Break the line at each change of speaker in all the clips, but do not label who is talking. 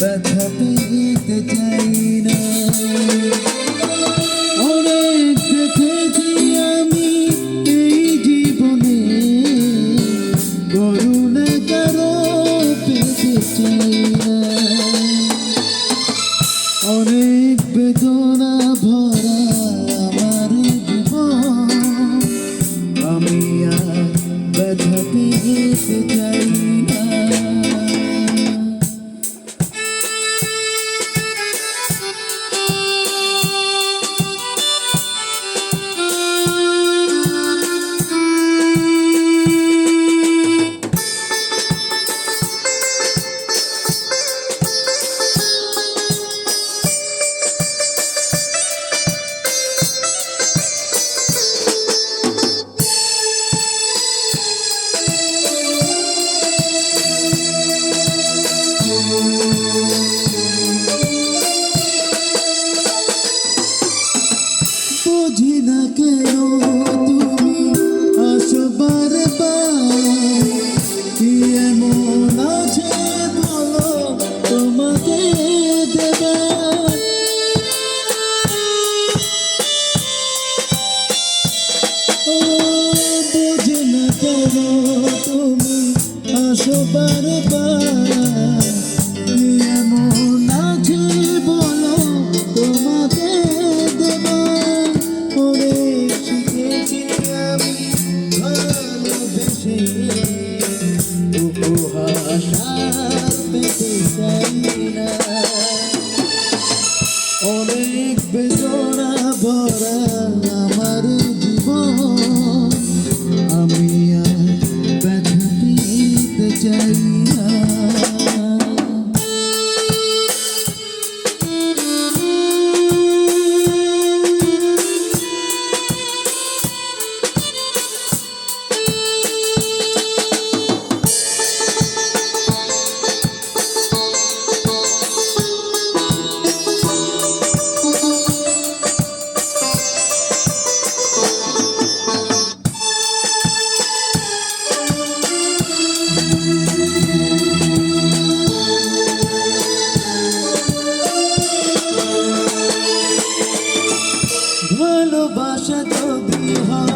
ব্যথা পেতে অনেক আমি এই জীবনে। পেতে চাই অনেক ভরা আমার আর ব্যথা চাই বুঝি না কেন তোমাকে না কেন তুমি আসো বারবার। অনেক বেদনা ভরা ভালোবাসা যদি হয়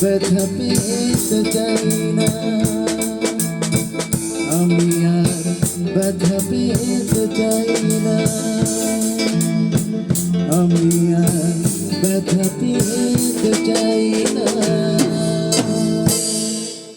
ব্যথা পেতে চাই